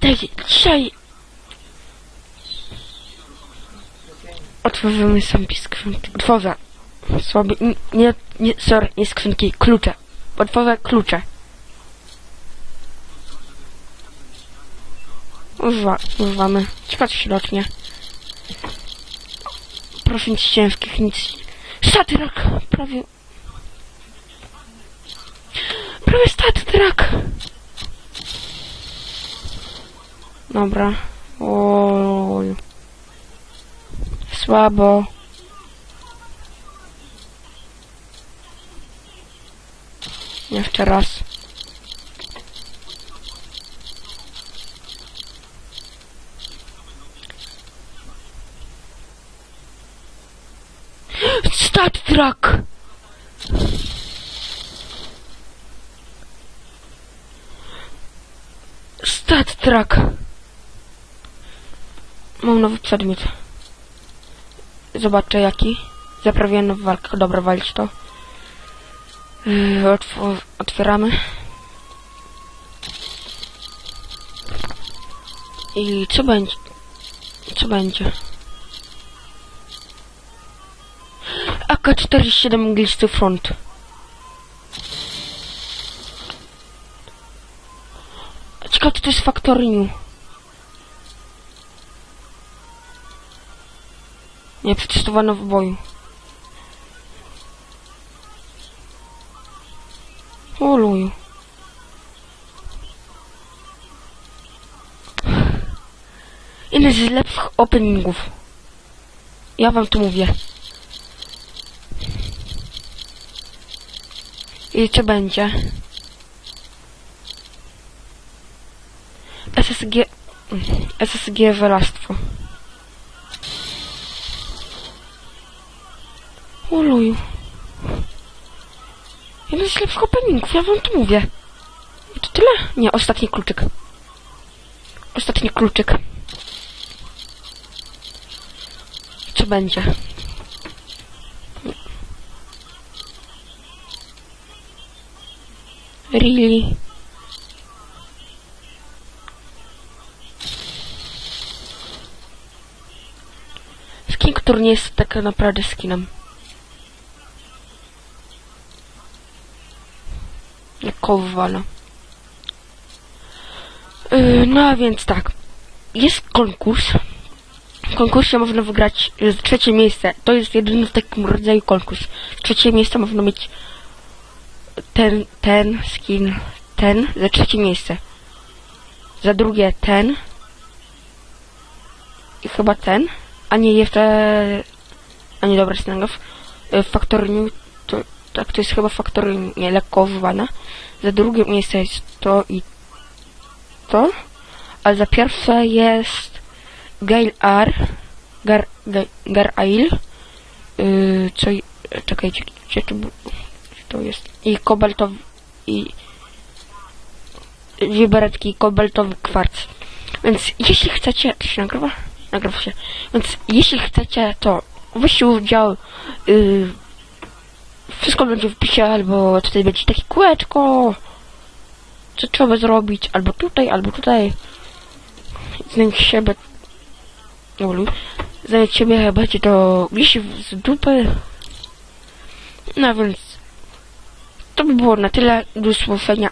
David, dzisiaj... Otworzymy sam skrzynki. Otworzę. N- Nie, nie, sorry, nie skrzynki, klucze. Otworzę klucze. Używa, używamy. Ciekawe, się. Proszę nic ciężkich, nic... Statrak! Prawie... Prawie statrak! Dobra. Oj. Słabo. Jeszcze raz. Stat truck! Stat truck! Mam nowy przedmiot. Zobaczę jaki. Zaprawiłem nową walkę. Dobra, walić to. Yy, otw- otwieramy. I co będzie? Co będzie? AK-47 mglisty front. Ciekawe, to jest Factory. Nie przetestowano w boju. O luju. Jeden z lepszych openingów. Ja wam to mówię. I co będzie? SSG... SSG wylastwo. O luju. Jeden z lepszych openingów, ja wam to mówię. To tyle? Nie, ostatni kluczyk. Ostatni kluczyk. Co będzie? Really? Skin, który nie jest tak naprawdę skinem. Kowala. Yy, no a więc tak. Jest konkurs. W konkursie można wygrać y, trzecie miejsce. To jest jedyny w takim rodzaju konkurs. Trzecie miejsce można mieć ten, ten skin, ten za trzecie miejsce. Za drugie ten. I chyba ten. A nie jeszcze... A nie dobra, Snagów. Factory New to, tak, to jest chyba Factory nie lekko. Za drugie miejsce jest to i to. A za pierwsze jest Gail R. Gar, Gar, Gar Ail. Yy, co... Czekajcie, gdzie to, to jest? I kobaltowy... I... Wiberetki kobaltowy kwarc. Więc jeśli chcecie... To się nagrywa? Nagrywa się. Więc jeśli chcecie, to weźcie udział. Yy, wszystko będzie w pisie, albo tutaj będzie takie kółeczko. Co trzeba zrobić? Albo tutaj, albo tutaj. Znając siebie... Znając siebie będzie to gdzieś z dupy. No więc... To by było na tyle. Do usłyszenia.